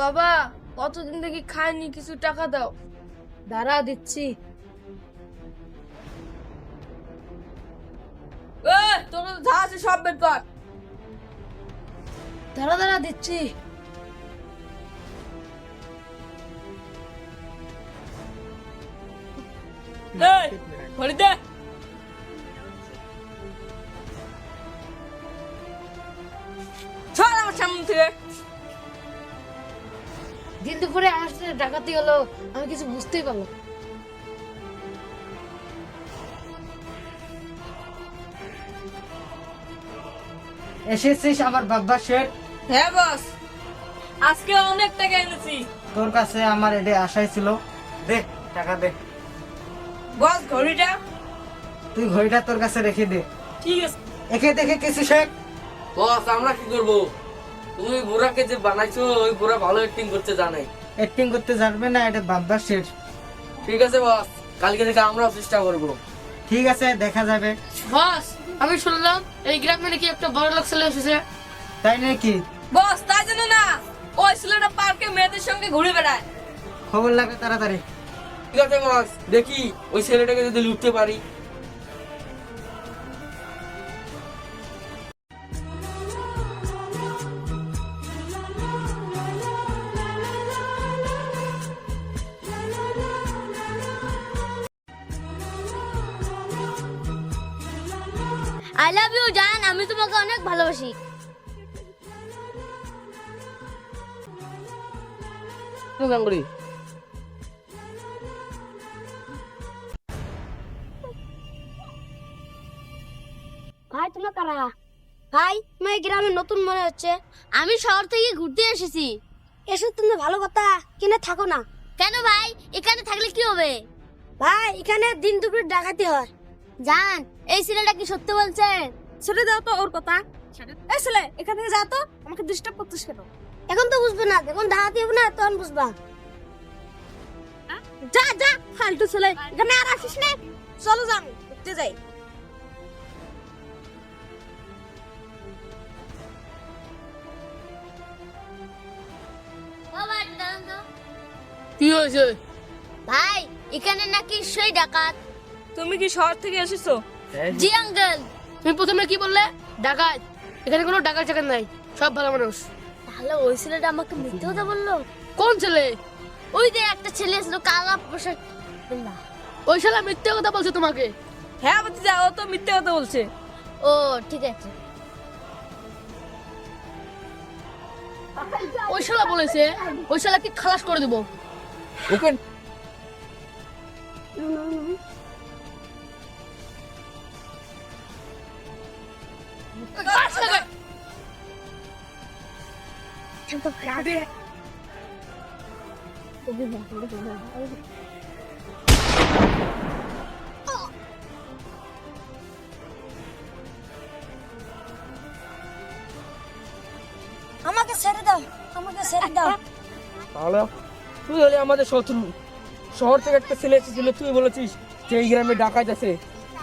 বাবা কতদিন থেকে খাইনি কিছু টাকা দাও। দাঁড়া দিচ্ছি। তোর যা আছে সব বের কর। দাঁড়া দাঁড়া দিচ্ছি। দে। সামনে থেকে। দুপুরে আমার সাথে ডাকাতি হলো আমি কিছু বুঝতেই পারলাম এসেছিস আমার শেঠ? হ্যাঁ বস। আজকে অনেক টাকা এনেছি। তোর কাছে আমার এডে আশাই ছিল। দে টাকা দে। বস ঘড়িটা? তুই ঘড়িটা তোর কাছে রেখে দে। ঠিক আছে। একে দেখে কিছু শেখ? বস আমরা কি করব? তুমি বুড়াকে যে বানাইছো ওই বুড়া ভালো অ্যাক্টিং করতে জানে। অ্যাক্টিং করতে জানবে না এটা বাবা শেষ ঠিক আছে বস কালকে থেকে আমরাও চেষ্টা করব। ঠিক আছে দেখা যাবে। বস আমি শুনলাম এই গ্রামে নাকি একটা বড় লোক ছেলে এসেছে। তাই নাকি? বস তাই জানো না। ওই ছেলেটা পার্কে মেয়েদের সঙ্গে ঘুরে বেড়ায়। খবর লাগে তাড়াতাড়ি। ঠিক আছে বস দেখি ওই ছেলেটাকে যদি লুটতে পারি। আই লাভ ইউ জান আমি তোমাকে অনেক ভালোবাসি। ভাই তোমার কারা? ভাই তোমার গ্রামে নতুন মনে হচ্ছে। আমি শহর থেকে ঘুরতে এসেছি। এসব তুমি ভালো কথা। কিনে থাকো না। কেন ভাই? এখানে থাকলে কি হবে? ভাই এখানে দিন দুপুর ডাকাতি হয়। জান এই ছেলেটা কি সত্যি বলছে? ছেড়ে দাও তো ওর কথা। এই ছেলে এখান থেকে যা তো আমাকে ডিস্টার্ব করছিস কেন? এখন তো বুঝবে না যখন ডাকাতি হবে না তখন বুঝবা। যা যা ফালতু ছেলে এখানে আর আসিস না। চলো যান ঘুরতে যাই। কি হয়েছে? ভাই এখানে নাকি সেই ডাকাত। তুমি কি শহর থেকে এসেছ? জি আঙ্কেল। তুমি প্রথমে কি বললে? ডাকাত। এখানে কোনো ডাকাত চাকাত নাই। সব ভালো মানুষ। তাহলে ওই ছেলেটা আমাকে মিথ্যে কথা বলল? কোন ছেলে? ওই যে একটা ছেলে ছিল কালা পোশাক। না। ওই শালা মিথ্যে কথা বলছে তোমাকে। হ্যাঁ যা ও তো মিথ্যে কথা বলছে। ও ঠিক আছে। ওই শালা বলেছে ওই শালাকে খালাস করে দেবো। ওকে আমাকে ছেড়ে দাও আমাকে ছেড়ে দাও। তাহলে তুই হলে আমাদের শত্রু। শহর থেকে একটা ছেলে এসেছিল তুই বলেছিস যে এই গ্রামে ডাকাত আছে।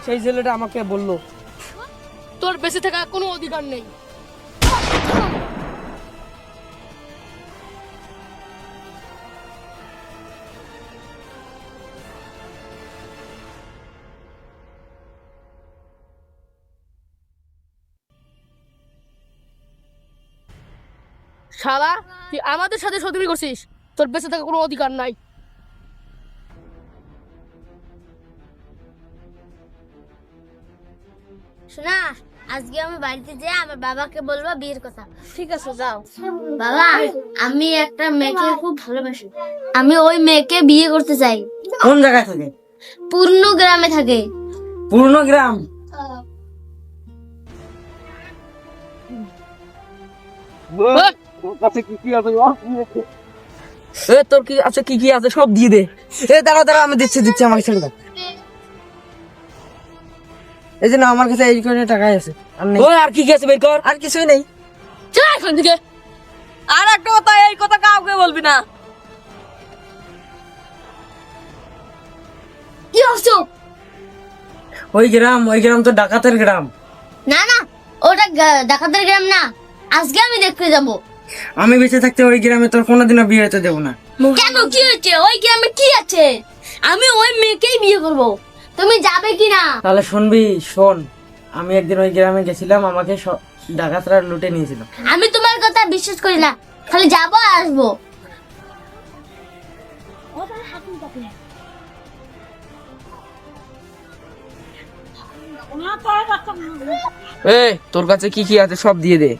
সেই ছেলেটা আমাকে বলল। তোর বেঁচে থাকার কোনো অধিকার নেই। শালা তুই আমাদের সাথে শত্রুই করছিস? তোর বেঁচে থাকার কোনো অধিকার নাই। শোনা আজকে আমি বাড়িতে যেয়ে আমার বাবাকে বলব বিয়ের কথা। ঠিক আছে যাও। বাবা আমি একটা মেয়েকে খুব ভালোবাসি। আমি ওই মেয়েকে বিয়ে করতে চাই। কোন জায়গায় থাকে? পূর্ণ গ্রামে থাকে। পূর্ণ গ্রাম? এ তোর কি আছে কি কি আছে? সব দিয়ে দে। এ দাঁড়া দাঁড়া আমি দিচ্ছি দিচ্ছি আমাকে ছেড়ে দাও। এই জন্য আমার কাছে এই করে টাকাই আছে। আর নেই। ওই আর কি কি আছে বের কর। আর কিছুই নেই। চল এখান থেকে। আর একটা কথা এই কথা কাউকে বলবি না। কি হচ্ছে? ওই গ্রাম ওই গ্রাম তো ডাকাতের গ্রাম। না না ওটা ডাকাতের গ্রাম না। আজকে আমি দেখতে যাব। আমি বেঁচে থাকতে ওই গ্রামে তোর কোনোদিনও বিয়ে হতে দেবো না। কেন কি হয়েছে ওই গ্রামে কি আছে? আমি ওই মেয়েকেই বিয়ে করব। তুমি যাবে কি না তাহলে শুনবি শোন আমি একদিন ওই গ্রামে গেছিলাম আমাকে স- ডাকাতরা লুটে নিয়েছিল। আমি তোমার কথা বিশ্বাস করি না। খালি যাব আর আসব। এ তোর কাছে কি কি আছে সব দিয়ে দে।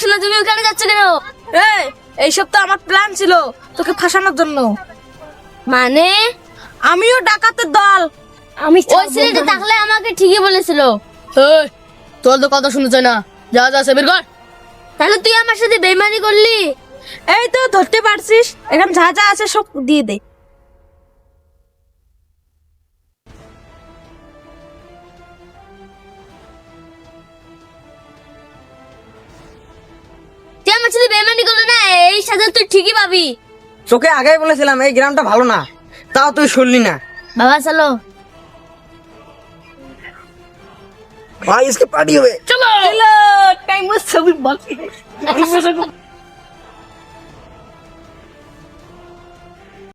শোনা তুমি ওখানে যাচ্ছ কেন এই এইসব তো আমার প্ল্যান ছিল তোকে ফাঁসানোর জন্য। মানে? আমিও ডাকাতের দল। আমি ওই ছেলেটা থাকলে আমাকে ঠিকই বলেছিল। এই তোর তো কথা শুনতে না। যা যা সে বের কর। তাহলে তুই আমার সাথে বেইমানি করলি? এই তো ধরতে পারছিস। এখন যা যা আছে সব দিয়ে দে। তুই আমার সাথে বেইমানি করলি না এই সাজা তুই ঠিকই পাবি তোকে আগেই বলেছিলাম এই গ্রামটা ভালো না তাও তুই শুনলি না বাবা চলো ভাই इसके पार्टी हुए চলো টাইম ছবি বল